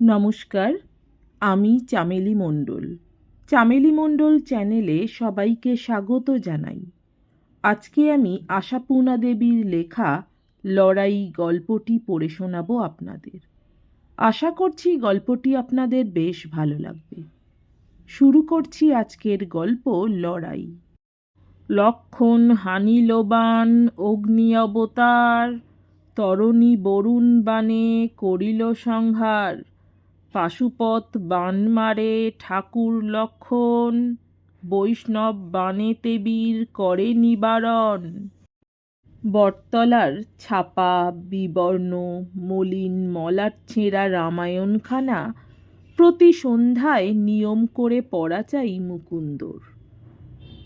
নমস্কার, আমি চামেলি মণ্ডল। চামেলি মণ্ডল চ্যানেলে সবাইকে স্বাগত জানাই। আজকে আমি আশাপূর্ণা দেবীর লেখা লড়াই গল্পটি পড়ে শোনাব আপনাদের। আশা করছি গল্পটি আপনাদের বেশ ভালো লাগবে। শুরু করছি আজকের গল্প লড়াই। লক্ষণ হানিলবান অগ্নি অবতার, তরণী বরুণ বাণে করিল সংহার। পাশুপত বান মারে ঠাকুর লক্ষণ, বৈষ্ণব বাণে তেবীর করে নিবারণ। বটতলার ছাপা, বিবর্ণ, মলিন মলাট ছেঁড়া রামায়ণখানা প্রতি সন্ধ্যায় নিয়ম করে পড়া চাই মুকুন্দর।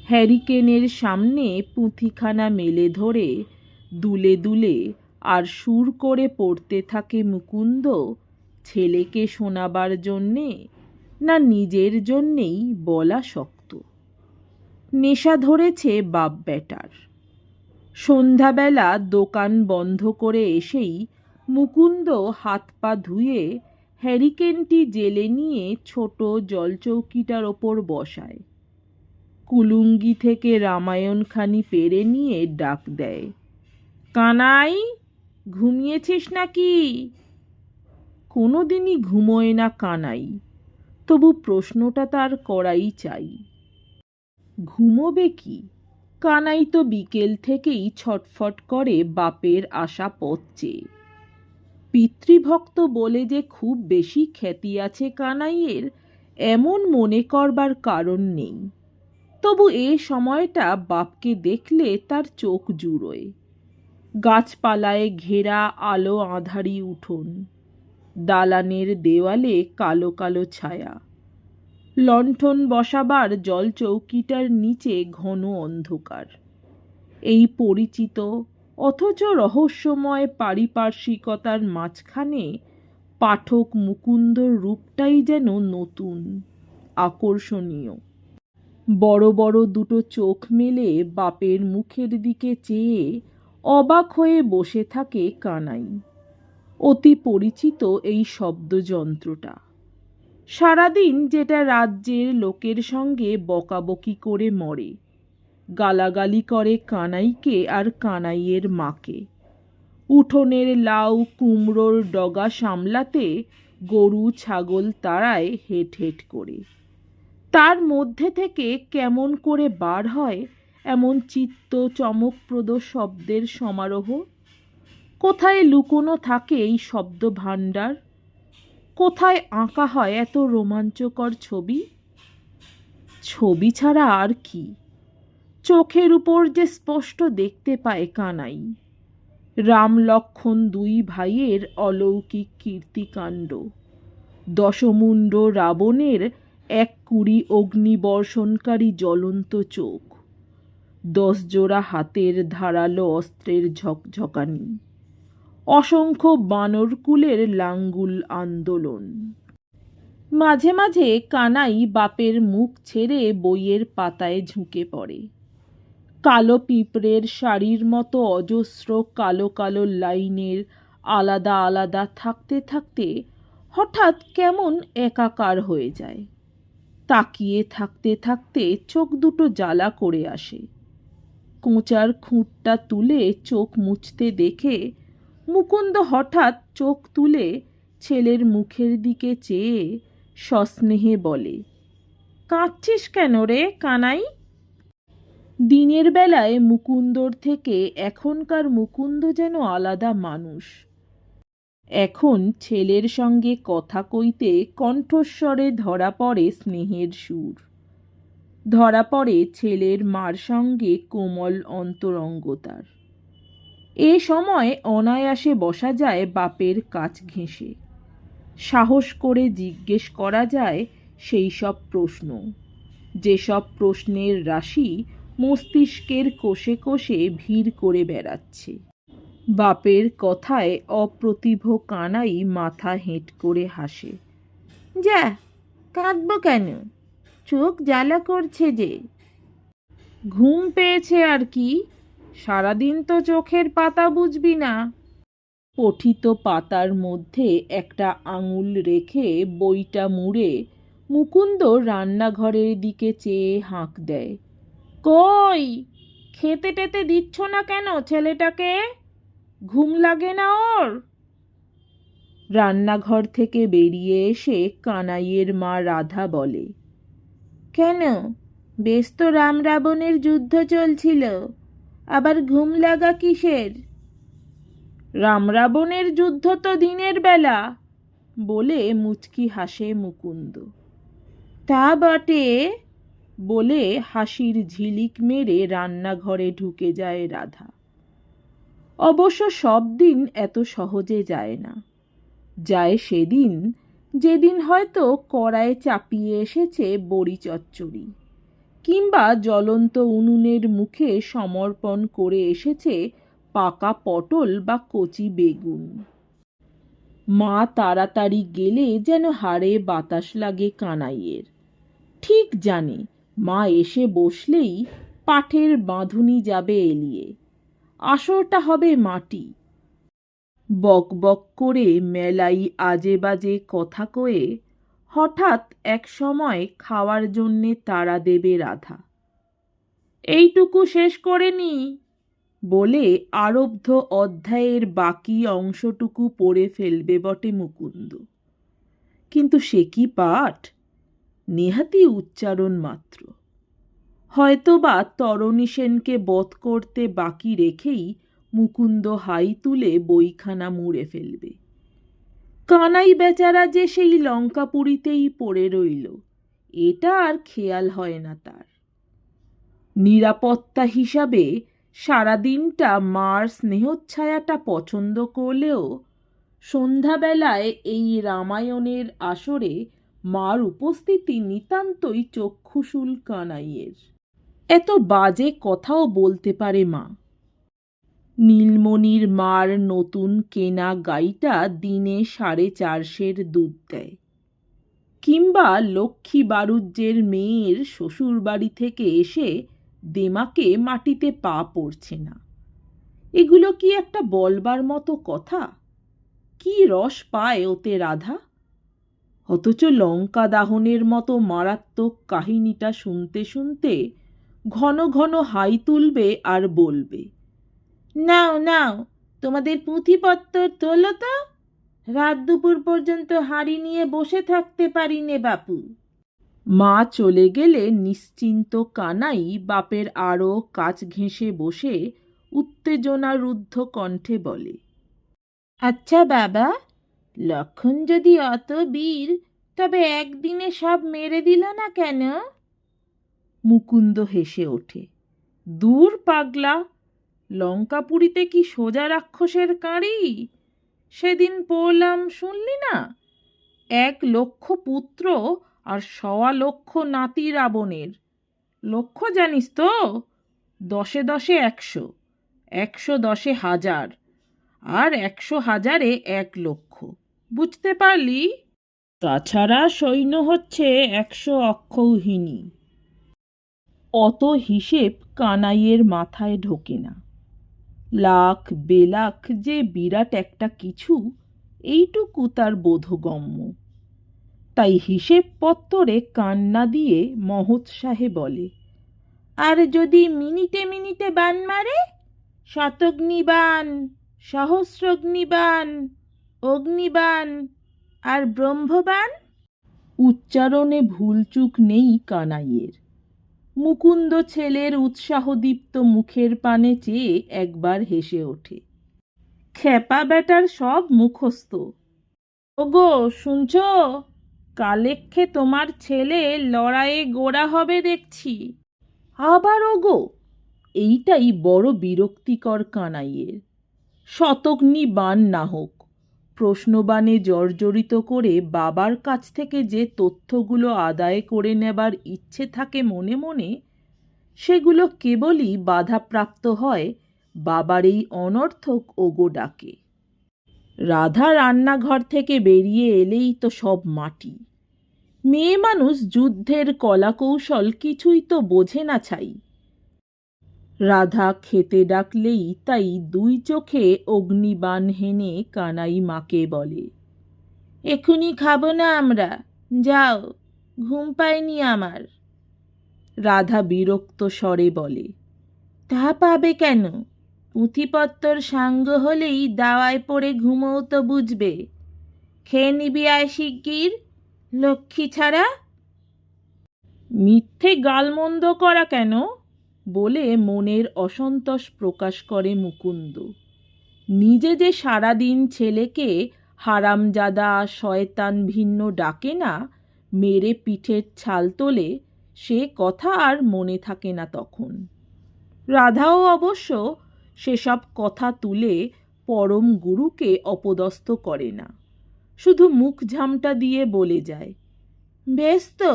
হ্যারিকেনের সামনে পুঁথিখানা মেলে ধরে, দুলে দুলে আর সুর করে পড়তে থাকে মুকুন্দ ছেলেকে শোনাবার জন্যে না নিজের জন্যেই বলা শক্ত। নেশা ধরেছে বাপ বেটার। সন্ধ্যাবেলা দোকান বন্ধ করে এসেই মুকুন্দ হাত পা ধুয়ে হ্যারিকেনটি জেলে নিয়ে ছোট জলচৌকিটার ওপর বসায়। কুলুঙ্গি থেকে রামায়ণখানি পেরে নিয়ে ডাক দেয়, কানাই, ঘুমিয়েছিস নাকি? কোনো দিনই ঘুমোয় না কানাই, তবু প্রশ্নটা তার করাই চাই। ঘুমোবে কি? কানাই তো বিকেল থেকেই ছটফট করে বাপের আশা পথ চেয়ে। পিতৃভক্ত বলে যে খুব বেশি খ্যাতি আছে কানাইয়ের, এমন মনে করবার কারণ নেই। তবু এ সময়টা বাপকে দেখলে তার চোখ জুড়োয়। গাছপালায় ঘেরা আলো আঁধারি উঠোন। দালানের দেওয়ালে কালো কালো ছায়া। লণ্ঠন বসাবার জল চৌকিটার নিচে ঘন অন্ধকার। এই পরিচিত, অথচ রহস্যময় পারিপার্শ্বিকতার মাঝখানে পাঠক মুকুন্দর রূপটাই যেন নতুন, আকর্ষণীয়। বড় বড় দুটো চোখ মেলে বাপের মুখের দিকে চেয়ে অবাক হয়ে বসে থাকে কানাই। অতি পরিচিত এই শব্দযন্ত্রটা। সারাদিন যেটা রাজ্যের লোকের সঙ্গে বকাবকি করে মরে, গালাগালি করে কানাইকে আর কানাইয়ের মাকে। উঠোনের লাউ কুমড়োর ডগা সামলাতে গরু ছাগল তারায় হেট হেট করে। তার মধ্যে থেকে কেমন করে বার হয় এমন চিত্ত চমকপ্রদ শব্দের সমারোহ? কোথায় লুকোনো থাকে এই শব্দ ভাণ্ডার কোথায় আঁকা হয় এত রোমাঞ্চকর ছবি? ছবি ছাড়া আর কি? চোখের উপর যে স্পষ্ট দেখতে পায় কানাই রাম লক্ষণ দুই ভাইয়ের অলৌকিক কীর্তিকাণ্ড। দশমুণ্ড রাবণের এক কুড়ি অগ্নিবর্ষণকারী জ্বলন্ত চোখ। দশ জোড়া হাতের ধারালো অস্ত্রের ঝকঝকানি। অসংখ্য বানরকুলের লাঙ্গুল আন্দোলন। মাঝে মাঝে কানাই বাপের মুখ ছেড়ে বইয়ের পাতায় ঝুঁকে পড়ে। কালো পিঁপড়ের শাড়ির মতো অজস্র কালো কালো লাইনের আলাদা আলাদা থাকতে থাকতে হঠাৎ কেমন একাকার হয়ে যায়। তাকিয়ে থাকতে থাকতে চোখ দুটো জ্বালা করে আসে। কোঁচার খুঁটটা তুলে চোখ মুছতে দেখে মুকুন্দ হঠাৎ চোখ তুলে ছেলের মুখের দিকে চেয়ে সস্নেহে বলে, কাঁদছিস কেন রে কানাই? দিনের বেলায় মুকুন্দর থেকে এখনকার মুকুন্দ যেন আলাদা মানুষ। এখন ছেলের সঙ্গে কথা কইতে কণ্ঠস্বরে ধরা পড়ে স্নেহের সুর। ধরা পড়ে ছেলের মার সঙ্গে কোমল অন্তরঙ্গতার। এ সময় অনায়াসে বসা যায় বাপের কাছ ঘেঁষে। সাহস করে জিজ্ঞেস করা যায় সেই সব প্রশ্ন। যেসব প্রশ্নের রাশি মস্তিষ্কের কোষে কোষে ভিড় করে বেড়াচ্ছে। বাপের কথায় অপ্রতিভ কানাই মাথা হেঁট করে হাসে। যা, কাঁদব কেন? চোখ জ্বালা করছে যে। ঘুম পেয়েছে আর কি? সারাদিন তো চোখের পাতা বুঝবি না। পঠিত পাতার মধ্যে একটা আঙুল রেখে বইটা মুড়ে মুকুন্দ রান্নাঘরের দিকে চেয়ে হাঁক দেয়। কই, খেতে টেতে দিচ্ছ না কেন ছেলেটাকে? ঘুম লাগে না ওর? রান্নাঘর থেকে বেরিয়ে এসে কানাইয়ের মা রাধা বলে, কেন? বেশ তো রাম রাবণের যুদ্ধ চলছিল। আবার ঘুম লাগা কিসের? রাম রাবণের যুদ্ধ তো দিনের বেলা, বলে মুচকি হাসে মুকুন্দ। তা বটে, বলে হাসির ঝিলিক মেরে রান্নাঘরে ঢুকে যায় রাধা। অবশ্য সব দিন এত সহজে যায় না। যায় সেদিন, যেদিন হয়তো কড়ায় চাপিয়ে এসেছে বড়ি চচ্চড়ি। কিংবা জ্বলন্ত উনুনের মুখে সমর্পণ করে এসেছে পাকা পটল বা কচি বেগুন। মা তাড়াতাড়ি গেলে যেন হাড়ে বাতাস লাগে কানাইয়ের। ঠিক জানে, মা এসে বসলেই পাঠের বাঁধুনি যাবে এলিয়ে। আসরটা হবে মাটি। বক বক করে মেলাই আজে বাজে কথা কয়ে হঠাৎ এক সময় খাওয়ার জন্যে তারা দেবে রাধা। এইটুকু শেষ করে নি বলে আরব্ধ অধ্যায়ের বাকি অংশটুকু পড়ে ফেলবে বটে মুকুন্দ। কিন্তু সে কি পাঠ? নেহাতি উচ্চারণ মাত্র। হয়তোবা তরণী সেনকে বধ করতে বাকি রেখেই মুকুন্দ হাই তুলে বইখানা মুড়ে ফেলবে। কানাই বেচারা যে সেই লঙ্কাপুরীতেই পড়ে রইল, এটা আর খেয়াল হয় না তার। নিরাপত্তা হিসাবে সারাদিনটা মার স্নেহচ্ছায়াটা পছন্দ করলেও সন্ধ্যাবেলায় এই রামায়ণের আসরে মার উপস্থিতি নিতান্তই চক্ষুশুল কানাইয়ের। এত বাজে কথাও বলতে পারে মা। নীলমণির মার নতুন কেনা গাইটা দিনে সাড়ে চারশের দুধ দেয়। কিংবা লক্ষ্মী বারুজ্যের মেয়ের শ্বশুর বাড়ি থেকে এসে দেমাকে মাটিতে পা পড়ছে না। এগুলো কি একটা বলবার মতো কথা? কি রস পায় ওতে রাধা? অথচ লঙ্কা দাহনের মতো মারাত্মক কাহিনীটা শুনতে শুনতে ঘন ঘন হাই তুলবে আর বলবে। নাও নাও, তোমাদের পুঁথিপত্র তোলো তো। রাত দুপুর পর্যন্ত হাঁড়ি নিয়ে বসে থাকতে পারি নে বাপু। মা চলে গেলে নিশ্চিন্ত কানাই বাপের আরও কাছ ঘেঁষে বসে উত্তেজনারুদ্ধ কণ্ঠে বলে আচ্ছা বাবা, লক্ষণ যদি অত বীর, তবে একদিনে সব মেরে দিল না কেন? মুকুন্দ হেসে ওঠে, দূর পাগলা লঙ্কাপুরীতে কি সোজা রাক্ষসের কাঁড়ি? সেদিন পড়লাম শুনলি না? এক লক্ষ পুত্র আর সওয়া লক্ষ নাতি রাবণের লক্ষ জানিস তো? দশে দশে একশো একশো দশে হাজার, আর একশো হাজারে এক লক্ষ। বুঝতে পারলি? তাছাড়া সৈন্য হচ্ছে একশো অক্ষৌহিনী অত হিসেব কানাইয়ের মাথায় ঢোকে না। লাখ, বেলাখ যে বিরাট একটা কিছু, এইটুকু তার বোধগম্য। তাই হিসেব পত্তরে কান্না দিয়ে মহোৎসাহে বলে, আর যদি মিনিটে মিনিটে বান মারে, শতগ্নিবান, সহস্রগ্নিবান, অগ্নিবান আর ব্রহ্মবান? উচ্চারণে ভুলচুক নেই কানাইয়ের। মুকুন্দ ছেলের উৎসাহদীপ্ত মুখের পানে চেয়ে একবার হেসে ওঠে। খেপা বেটার সব মুখস্থ। ওগো, শুনছ? কালেক্ষে তোমার ছেলে লড়াইয়ে গোড়া হবে দেখছি। আবার ওগো, এইটাই বড় বিরক্তিকর কানাইয়ের। শতগ্নি বান না হোক। প্রশ্নবাণে জর্জরিত করে বাবার কাছ থেকে যে তথ্যগুলো আদায় করে নেবার ইচ্ছে থাকে মনে মনে, সেগুলো কেবলই বাধাপ্রাপ্ত হয় বাবার এই অনর্থক ওগো ডাকে রাধা রান্নাঘর থেকে বেরিয়ে এলেই তো সব মাটি। মেয়ে মানুষ যুদ্ধের কলাকৌশল কিছুই তো বোঝে না ছাই। রাধা খেতে ডাকলেই তাই দুই চোখে অগ্নিবাণ হেনে কানাই মাকে বলে, এখুনি খাব না আমরা, যাও, ঘুম পায়নি আমার। রাধা বিরক্ত স্বরে বলে, তা পাবে কেন? পুঁথিপত্তর সাঙ্গ হলেই দাওয়ায় পড়ে ঘুমোও তো বুঝবে। খেয়ে নিবি আয় শিগগির, লক্ষ্মী ছাড়া? মিথ্যে গালমন্দ করা কেন? বলে মনের অসন্তোষ প্রকাশ করে মুকুন্দ। নিজে যে সারাদিন ছেলেকে হারামজাদা শয়তান ভিন্ন ডাকে না, মেরে পিঠের ছাল তোলে, সে কথা আর মনে থাকে না তখন। রাধাও অবশ্য সেসব কথা তুলে পরম গুরুকে অপদস্থ করে না। শুধু মুখ ঝামটা দিয়ে বলে যায় বেশ তো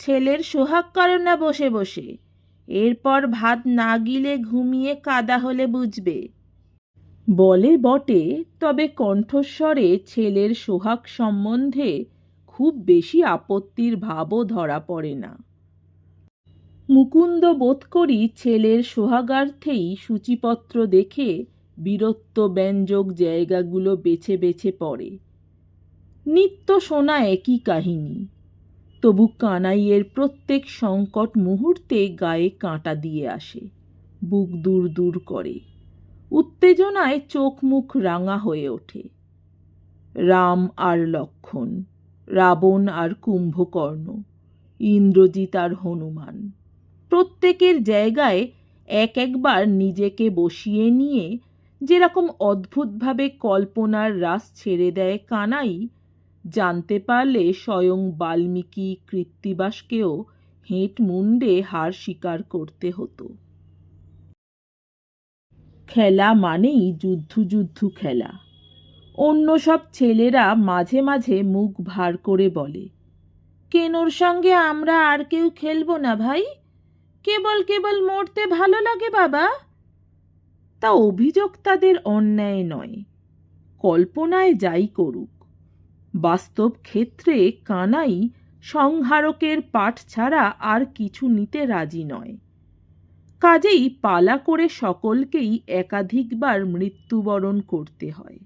ছেলের সোহাগ করো না বসে বসে। এরপর ভাত না গিলে ঘুমিয়ে কাদা হলে বুঝবে। বলে বটে, তবে কণ্ঠস্বরে ছেলের সোহাগ সম্বন্ধে খুব বেশি আপত্তির ভাবও ধরা পড়ে না। মুকুন্দ বোধ করি ছেলের সোহাগার্থেই সূচিপত্র দেখে বীরত্ব ব্যঞ্জক জায়গাগুলো বেছে বেছে পড়ে। নিত্য শোনা একই কাহিনী। তবু কানাইয়ের প্রত্যেক সংকট মুহূর্তে গায়ে কাঁটা দিয়ে আসে, বুক দূর দূর করে। উত্তেজনায় চোখ মুখ রাঙা হয়ে ওঠে। রাম আর লক্ষণ, রাবণ আর কুম্ভকর্ণ, ইন্দ্রজিৎ আর হনুমান, প্রত্যেকের জায়গায় এক একবার নিজেকে বসিয়ে নিয়ে যেরকম অদ্ভুতভাবে কল্পনার রাস ছেড়ে দেয় কানাই জানতে পারলে স্বয়ং বাল্মীকি কৃত্তিবাসকেও হেঁট মুন্ডে হার স্বীকার করতে হতো। খেলা মানেই যুদ্ধ যুদ্ধ খেলা। অন্য সব ছেলেরা মাঝে মাঝে মুখ ভার করে বলে, কেনোর সঙ্গে আমরা আর কেউ খেলব না ভাই? কেবল কেবল মরতে ভালো লাগে বাবা? তা অভিযোগ তাদের অন্যায় নয়, কল্পনায় যাই করুক। বাস্তব ক্ষেত্রে কানাই সংহারকের পাঠ ছাড়া আর কিছু নিতে রাজি নয়। কাজেই পালা করে সকলকেই একাধিকবার মৃত্যুবরণ করতে হয়।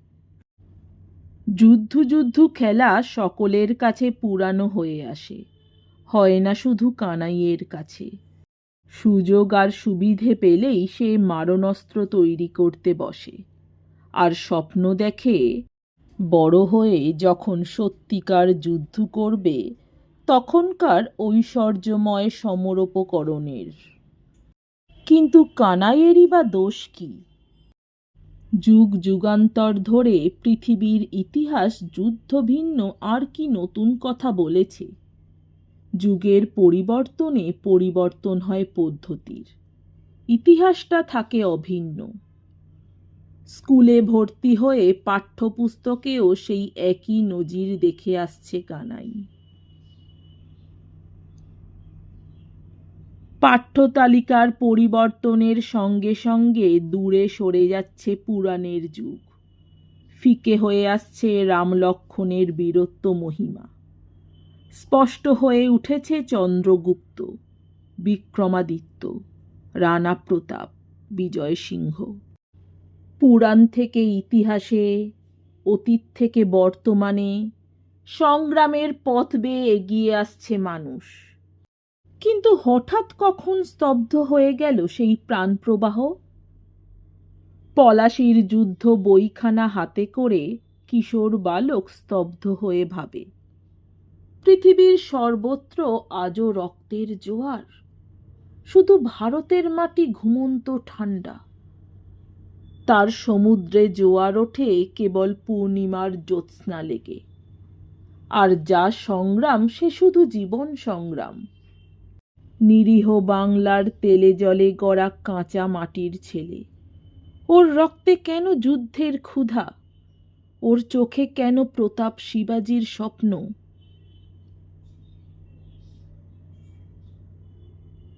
যুদ্ধ যুদ্ধ খেলা সকলের কাছে পুরানো হয়ে আসে, হয় না শুধু কানাইয়ের কাছে। সুযোগ আর সুবিধে পেলেই সে মারণাস্ত্র তৈরি করতে বসে, আর স্বপ্ন দেখে বড় হয়ে যখন সত্যিকার যুদ্ধ করবে, তখনকার ঐশ্বর্যময় সমরোপকরণের। কিন্তু কানাইয়েরই বা দোষ কি? যুগ যুগান্তর ধরে পৃথিবীর ইতিহাস যুদ্ধ ভিন্ন আর কি নতুন কথা বলেছে? যুগের পরিবর্তনে পরিবর্তন হয় পদ্ধতির। ইতিহাসটা থাকে অভিন্ন। স্কুলে ভর্তি হয়ে পাঠ্যপুস্তকেও সেই একই নজির দেখে আসছে কানাই। পাঠ্যতালিকার পরিবর্তনের সঙ্গে সঙ্গে দূরে সরে যাচ্ছে পুরাণের যুগ। ফিকে হয়ে আসছে রামলক্ষণের বীরত্ব মহিমা। স্পষ্ট হয়ে উঠেছে চন্দ্রগুপ্ত, বিক্রমাদিত্য রানা প্রতাপ বিজয় সিংহ পুরাণ থেকে ইতিহাসে, অতীত থেকে বর্তমানে, সংগ্রামের পথ বেয়ে এগিয়ে আসছে মানুষ। কিন্তু হঠাৎ কখন স্তব্ধ হয়ে গেল সেই প্রাণপ্রবাহ? পলাশির যুদ্ধ বইখানা হাতে করে কিশোর বালক স্তব্ধ হয়ে ভাবে, পৃথিবীর সর্বত্র আজও রক্তের জোয়ার। শুধু ভারতের মাটি ঘুমন্ত ঠান্ডা তার সমুদ্রে জোয়ার ওঠে কেবল পূর্ণিমার জ্যোৎস্না লেগে। আর যা সংগ্রাম, সে শুধু জীবন সংগ্রাম। নিরীহ বাংলার তেলে জলে গড়া কাঁচা মাটির ছেলে। ওর রক্তে কেন যুদ্ধের ক্ষুধা? ওর চোখে কেন প্রতাপ শিবাজির স্বপ্ন?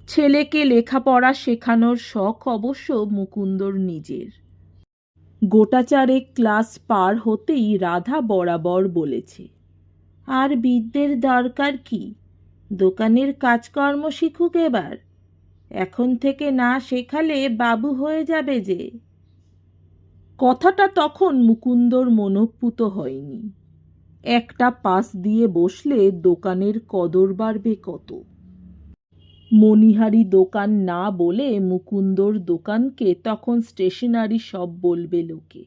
ছেলেকে লেখাপড়া শেখানোর শখ অবশ্য মুকুন্দর নিজের। গোটাচারেক ক্লাস পার হতেই রাধা বরাবর বলেছে, আর বিদ্যের দরকার কি? দোকানের কাজকর্ম শিখুক এবার। এখন থেকে না শেখালে বাবু হয়ে যাবে যে। কথাটা তখন মুকুন্দর মনোপুত হয়নি। একটা পাশ দিয়ে বসলে দোকানের কদর বাড়বে কত? মণিহারি দোকান না বলে মুকুন্দর দোকানকে তখন স্টেশনারি সব বলবে লোকে।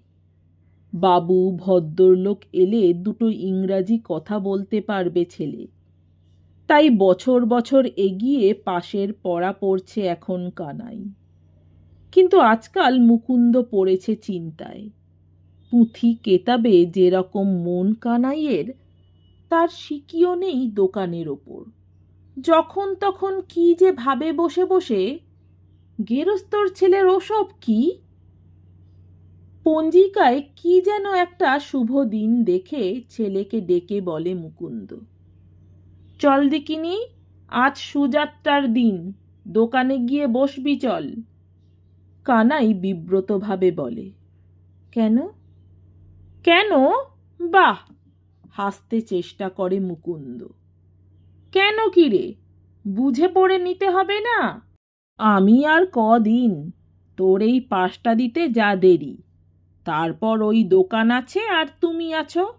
বাবু, ভদ্রলোক এলে দুটো ইংরাজি কথা বলতে পারবে ছেলে। তাই বছর বছর এগিয়ে পাশের পড়া পড়ছে এখন কানাই। কিন্তু আজকাল মুকুন্দ পড়েছে চিন্তায়। পুঁথি কেতাবে যেরকম মন কানাইয়ের, তার সিকিও নেই দোকানের ওপর। যখন তখন কি যে ভাবে বসে বসে, গেরস্তর ছেলের ওসব কি? পঞ্জিকায় কি যেন একটা শুভ দিন দেখে ছেলেকে ডেকে বলে মুকুন্দ। চল দেখিনি, আজ সুযাত্রার দিন, দোকানে গিয়ে বসবি চল। কানাই বিব্রতভাবে বলে। কেন? কেন? বাহ! হাসতে চেষ্টা করে মুকুন্দ। কেন কি রে? বুঝে পড়ে নিতে হবে না। আমি আর কদিন তোর এই পাশটা দিতে যা দেরি। তারপর ওই দোকান আছে আর তুমি আছো।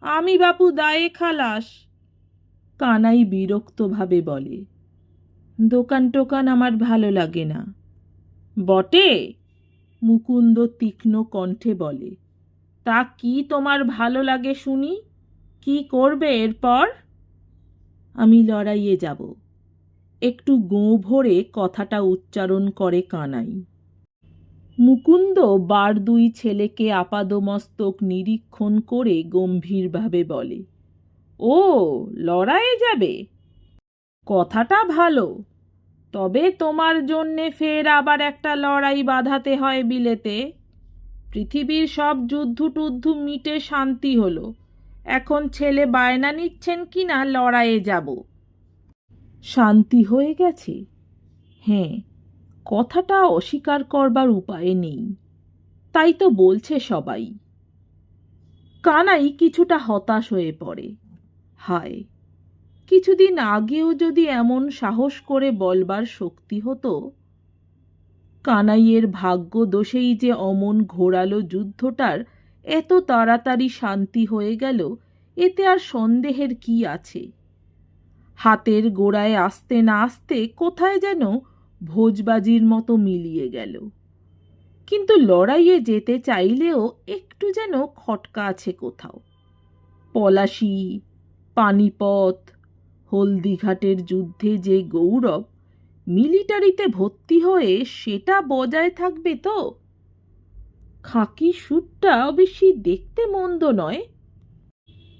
আমি বাপু দায়ে খালাস। কানাই বিরক্তভাবে বলে, দোকান টোকান আমার ভালো লাগে না। বটে? মুকুন্দ তীক্ষ্ণ কণ্ঠে বলে, তা কি তোমার ভালো লাগে শুনি? কি করবে এরপর? আমি লড়াইয়ে যাব। একটু গোঁ ভরে কথাটা উচ্চারণ করে কানাই। মুকুন্দ বার দুই ছেলেকে আপাদমস্তক নিরীক্ষণ করে গম্ভীরভাবে বলে, ও লড়াইয়ে যাবে। কথাটা ভালো। তবে তোমার জন্যে ফের আবার একটা লড়াই বাঁধাতে হয় বিলেতে। পৃথিবীর সব যুদ্ধ টুদ্ধ মিটে শান্তি হলো। এখন ছেলে বায়না নিচ্ছেন কি না লড়াইয়ে যাব। শান্তি হয়ে গেছে? হ্যাঁ কথাটা অস্বীকার করবার উপায় নেই। তাই তো বলছে সবাই। কানাই কিছুটা হতাশ হয়ে পড়ে। হায়, কিছুদিন আগেও যদি এমন সাহস করে বলবার শক্তি হতো, কানাইয়ের ভাগ্য দোষেই যে অমন ঘোরালো যুদ্ধটার এত তাড়াতাড়ি শান্তি হয়ে গেল, এতে আর সন্দেহের কি আছে? হাতের গোড়ায় আসতে না আসতে কোথায় যেন ভোজবাজির মতো মিলিয়ে গেল। কিন্তু লড়াইয়ে যেতে চাইলেও একটু যেন খটকা আছে কোথাও। পলাশি, পানিপথ, হলদিঘাটের যুদ্ধে যে গৌরব, মিলিটারিতে ভর্তি হয়ে সেটা বজায় থাকবে তো? খাকি স্যুটটা অবশ্যই দেখতে মন্দ নয়।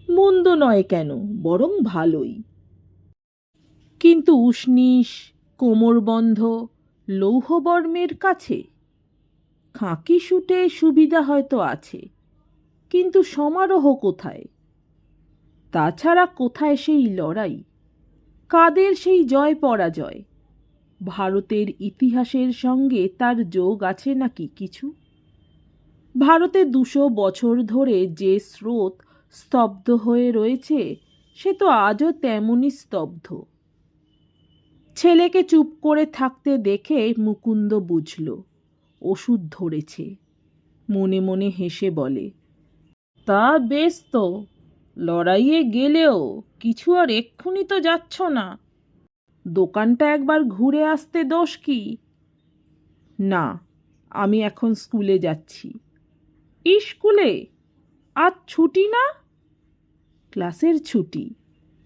মন্দ নয় কেন? বরং ভালোই। কিন্তু উষ্ণিস কোমরবন্ধ, লৌহবর্মের কাছে খাকি শুটে সুবিধা হয়তো আছে, কিন্তু সমারোহ কোথায়? তাছাড়া কোথায় সেই লড়াই? কাদের সেই জয় পরাজয়? ভারতের ইতিহাসের সঙ্গে তার যোগ আছে নাকি কিছু? ভারতে দুশো বছর ধরে যে স্রোত স্তব্ধ হয়ে রয়েছে, সে তো আজও তেমনই স্তব্ধ। ছেলেকে চুপ করে থাকতে দেখে মুকুন্দ বুঝল, ওষুধ ধরেছে। মনে মনে হেসে বলে, তা বেশ তো, লড়াইয়ে গেলেও কিছু আর এক্ষুনি তো যাচ্ছ না। দোকানটা একবার ঘুরে আসতে দোষ কি? না, আমি এখন স্কুলে যাচ্ছি। স্কুলে? আজ ছুটি না? ক্লাসের ছুটি।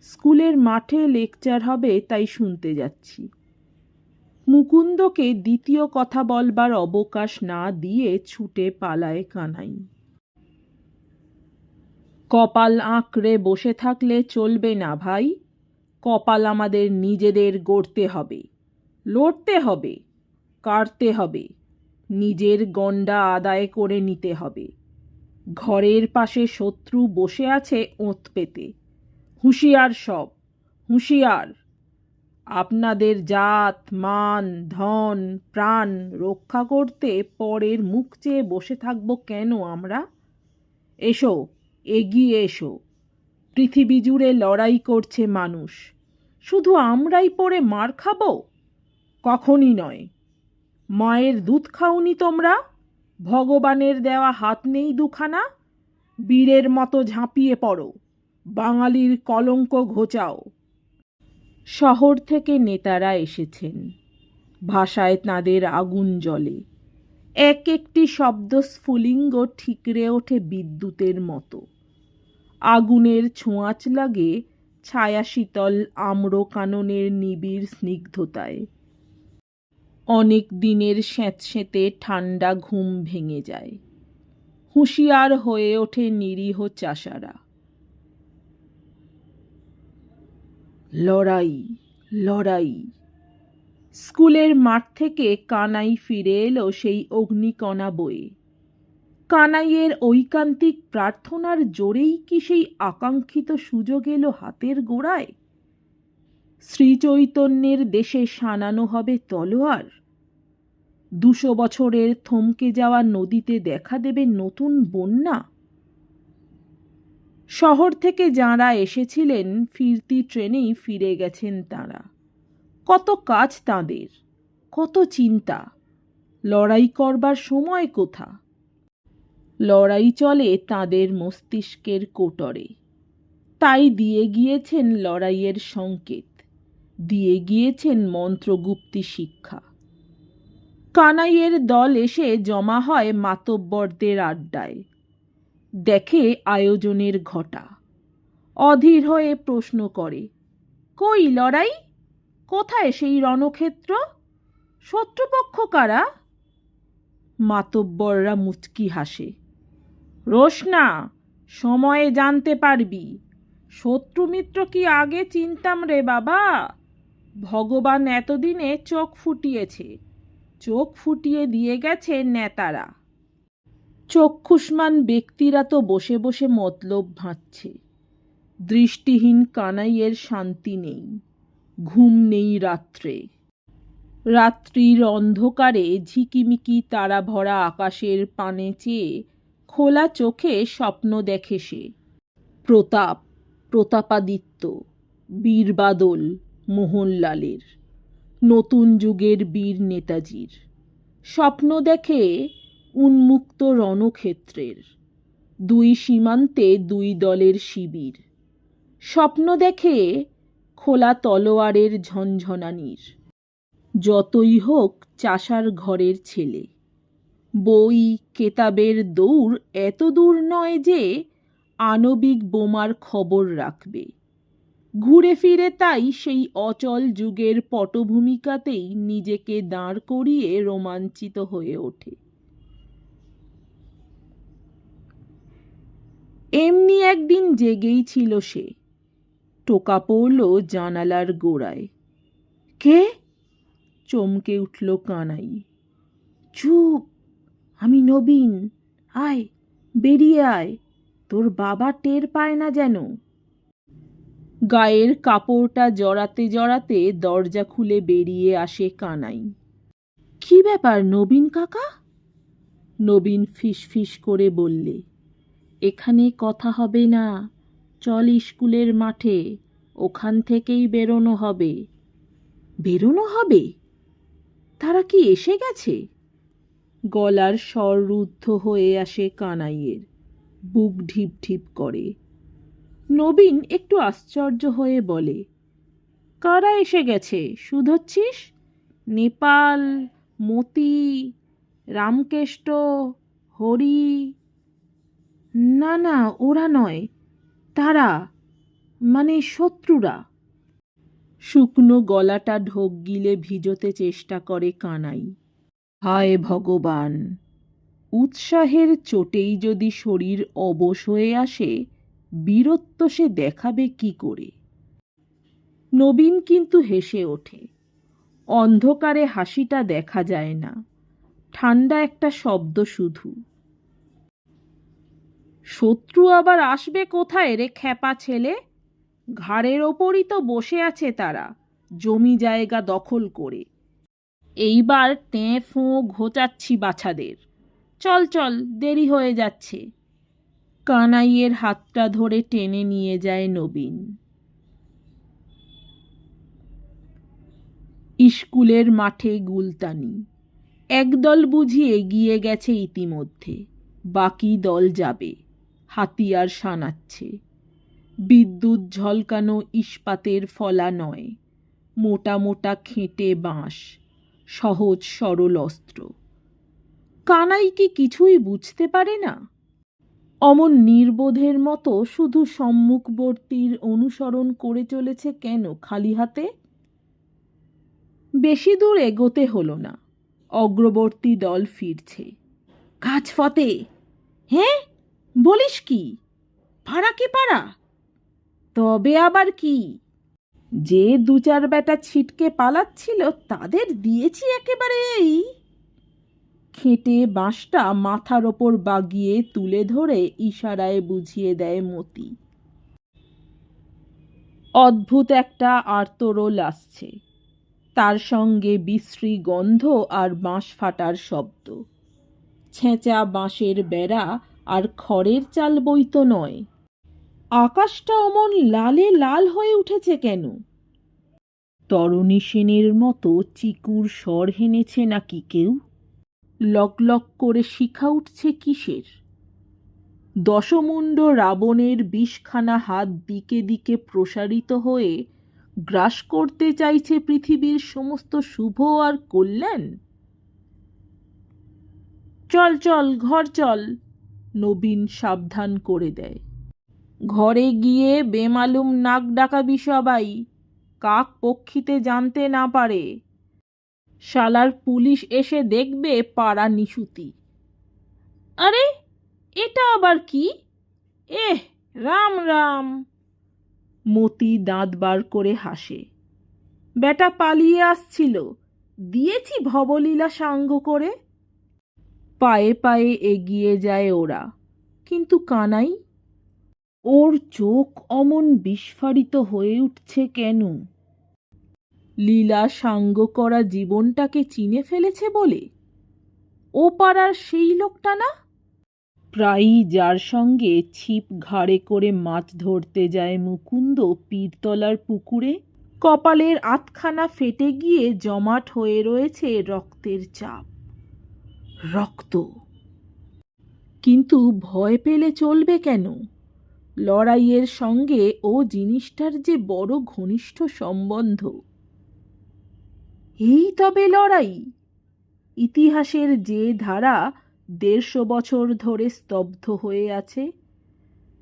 স্কুলের মাঠে লেকচার হবে, তাই শুনতে যাচ্ছি। মুকুন্দকে দ্বিতীয় কথা বলবার অবকাশ না দিয়ে ছুটে পালায় কানাই। কপাল আঁকড়ে বসে থাকলে চলবে না ভাই। কপাল আমাদের নিজেদের গড়তে হবে। লড়তে হবে, কাটতে হবে। নিজের গণ্ডা আদায় করে নিতে হবে। ঘরের পাশে শত্রু বসে আছে ওঁত পেতে। হুঁশিয়ার সব, হুঁশিয়ার। আপনাদের জাত, মান, ধন, প্রাণ রক্ষা করতে পরের মুখ চেয়ে বসে থাকব কেন আমরা? এসো, এগিয়ে এসো। পৃথিবী জুড়ে লড়াই করছে মানুষ। শুধু আমরাই পরে মার খাব? কখনই নয়। মায়ের দুধ খাওনি তোমরা? ভগবানের দেওয়া হাত নেই দুখানা? বীরের মতো ঝাঁপিয়ে পড়ো। বাঙালির কলঙ্ক ঘোচাও। শহর থেকে নেতারা এসেছেন। ভাষায় তাঁদের আগুন জ্বলে। এক একটি শব্দ স্ফুলিঙ্গ ঠিকরে ওঠে বিদ্যুতের মতো। আগুনের ছোঁয়াচ লাগে ছায়া শীতল আম্র কাননের নিবিড় স্নিগ্ধতায়। অনেক দিনের স্যাঁতস্যাঁতে ঠান্ডা ঘুম ভেঙে যায়। হুঁশিয়ার হয়ে ওঠে নিরীহ চাষারা। লড়াই লড়াই। স্কুলের মাঠ থেকে কানাই ফিরে এলো সেই অগ্নিকণা বয়ে। কানাইয়ের ঐকান্তিক প্রার্থনার জোরেই কি সেই আকাঙ্ক্ষিত সুযোগ এলো হাতের গোড়ায়? শ্রীচৈতন্যের দেশে সানানো হবে তলোয়ার। দুশো বছরের থমকে যাওয়া নদীতে দেখা দেবে নতুন বন্যা। শহর থেকে যাঁরা এসেছিলেন, ফিরতি ট্রেনেই ফিরে গেছেন তাঁরা। কত কাজ তাঁদের, কত চিন্তা। লড়াই করবার সময় কোথা? লড়াই চলে তাঁদের মস্তিষ্কের কোটরে। তাই দিয়ে গিয়েছেন লড়াইয়ের সংকেত। দিয়ে গিয়েছেন মন্ত্রগুপ্তি শিক্ষা। কানাইয়ের দল এসে জমা হয় মাতব্বরদের আড্ডায়। দেখে আয়োজনের ঘটা। অধীর হয়ে প্রশ্ন করে, কই লড়াই? কোথায় সেই রণক্ষেত্র? শত্রুপক্ষ কারা? মাতব্বররা মুচকি হাসে, রোশনা, সময়ে জানতে পারবি। শত্রু মিত্র কি আগে চিনতাম রে বাবা? ভগবান এতদিনে চোখ ফুটিয়েছে। চোখ ফুটিয়ে দিয়ে গেছে নেতারা। চক্ষুষ্মান ব্যক্তিরা তো বসে বসে মতলব ভাঁজছে। দৃষ্টিহীন কানাইয়ের শান্তি নেই। ঘুম নেই রাত্রে। রাত্রির অন্ধকারে ঝিকিমিকি তারা ভরা আকাশের পানে চেয়ে খোলা চোখে স্বপ্ন দেখে সে। প্রতাপ, প্রতাপাদিত্য, বীরবাদল। মোহনলালের, নতুন যুগের বীর নেতাজির। স্বপ্ন দেখে উন্মুক্ত রণক্ষেত্রের, দুই সীমান্তে দুই দলের শিবির। স্বপ্ন দেখে খোলা তলোয়ারের ঝনঝনানির। যতই হোক চাষার ঘরের ছেলে। বই, কেতাবের দৌড় এত দূর নয় যে আণবিক বোমার খবর রাখবে। ঘুরে ফিরে তাই সেই অচল যুগের পটভূমিকাতেই নিজেকে দাঁড় করিয়ে রোমাঞ্চিত হয়ে ওঠে। এমনি একদিন জেগেই ছিল সে। টোকা পড়ল জানালার গোড়ায়। কে? চমকে উঠল কানাই। চুপ, আমি নবীন। আয়, বেরিয়ে আয়। তোর বাবা টের পায় না যেন। গায়ের কাপড়টা জড়াতে জড়াতে দরজা খুলে বেরিয়ে আসে কানাই। কি ব্যাপার নবীন কাকা? নবীন ফিস ফিস করে বললে, এখানে কথা হবে না, চল স্কুলের মাঠে, ওখান থেকেই বেরোনো হবে। বেরোনো হবে? তারা কি এসে গেছে? গলার স্বর রুদ্ধ হয়ে আসে কানাইয়ের, বুক ঢিপ ঢিপ করে। নবীন একটু আশ্চর্য হয়ে বলে, কারা এসে গেছে? শুধোচ্ছিস নেপাল, মতি, রামকেষ্ট, হরি? না না, ওরা নয়, তারা মানে শত্রুরা। শুকনো গলাটা ঢোক গিলে ভিজোতে চেষ্টা করে কানাই। হায় ভগবান, উৎসাহের চোটেই যদি শরীর অবশ হয়ে আসে বীরত্ব সে দেখাবে কি করে? নবীন কিন্তু হেসে ওঠে। অন্ধকারে হাসিটা দেখা যায় না। ঠান্ডা একটা শব্দ শুধু। শত্রু আবার আসবে কোথায় রে খ্যাপা ছেলে? ঘাড়ের ওপরই তো বসে আছে তারা, জমি জায়গা দখল করে। এইবার টেঁ ফোঁ ঘোচাচ্ছি বাছাদের। চল চল, দেরি হয়ে যাচ্ছে। কানাইয়ের হাতটা ধরে টেনে নিয়ে যায় নবীন। স্কুলের মাঠে গুলতানি। একদল বুঝি এগিয়ে গেছে ইতিমধ্যে। বাকি দল যাবে, হাতিয়ার সানাচ্ছে বিদ্যুৎ ঝলকানো ইস্পাতের ফলা নয়, মোটা মোটা খেঁটে বাঁশ, সহজ সরল অস্ত্র। কানাই কি কিছুই বুঝতে পারে না? অমন নির্বোধের মতো শুধু সম্মুখবর্তীর অনুসরণ করে চলেছে কেন খালি হাতে? বেশি দূর এগোতে হলো না। অগ্রবর্তী দল ফিরছে। কাজ ফতে। হ্যাঁ? বলিস কি? পাড়া কি পাড়া? তবে আবার কি? যে দু চার বেটা ছিটকে পালাচ্ছিল, তাদের দিয়েছি একেবারে এই খেটে বাঁশটা মাথার ওপর বাগিয়ে তুলে ধরে ইশারায় বুঝিয়ে দেয় মতি। অদ্ভুত একটা আর্তরোল আসছে। তার সঙ্গে বিশ্রী গন্ধ আর বাঁশ ফাটার শব্দ। ছেঁচা বাঁশের বেড়া আর খড়ের চাল বই তো নয়। আকাশটা অমন লালে লাল হয়ে উঠেছে কেন? তরণী সেনের মতো চিকুর স্বর হেনেছে নাকি কেউ? লক লক করে শিখা উঠছে কিসের? দশমুণ্ড রাবণের বিষখানা হাত দিকে দিকে প্রসারিত হয়ে গ্রাস করতে চাইছে পৃথিবীর সমস্ত শুভ আর কল্যাণ? চল চল, ঘর চল, নবীন সাবধান করে দেয়। ঘরে গিয়ে বেমালুম নাক ডাকাবি সবাই, কাক পক্ষিতে জানতে না পারে। শালার পুলিশ এসে দেখবে পাড়া নিশুতি। আরে, এটা আবার কি? এহ, রাম রাম। মতি দাঁত বার করে হাসে। বেটা পালিয়ে আসছিল। দিয়েছি ভবলীলা সাঙ্গ করে। পায়ে পায়ে এগিয়ে যায় ওরা। কিন্তু কানাই? ওর চোখ অমন বিস্ফারিত হয়ে উঠছে কেন? লীলা সাঙ্গ করা জীবনটাকে চিনে ফেলেছে বলে? ও পাড়ার সেই লোকটা না? প্রায়ই যার সঙ্গে ছিপ ঘাড়ে করে মাছ ধরতে যায় মুকুন্দ পীরতলার পুকুরে, কপালের আতখানা ফেটে গিয়ে জমাট হয়ে রয়েছে রক্তের চাপ। রক্ত। কিন্তু ভয় পেলে চলবে কেন? লড়াইয়ের সঙ্গে ও জিনিসটার যে বড় ঘনিষ্ঠ সম্বন্ধ। এই তবে লড়াই। ইতিহাসের যে ধারা দেড়শো বছর ধরে স্তব্ধ হয়ে আছে,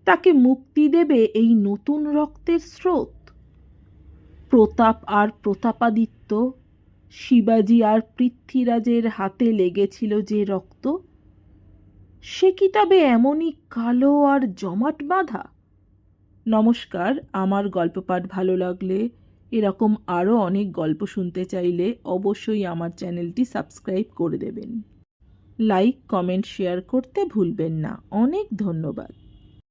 তাকে মুক্তি দেবে এই নতুন রক্তের স্রোত। প্রতাপ আর প্রতাপাদিত্য, শিবাজি আর পৃথ্বীরাজের হাতে লেগেছিল যে রক্ত, সে কি তবে এমনই কালো আর জমাট বাঁধা? নমস্কার, আমার গল্প পাঠ ভালো লাগলে এরকম আরও অনেক গল্প শুনতে চাইলে অবশ্যই আমার চ্যানেলটি সাবস্ক্রাইব করে দেবেন। লাইক, কমেন্ট, শেয়ার করতে ভুলবেন না। অনেক ধন্যবাদ।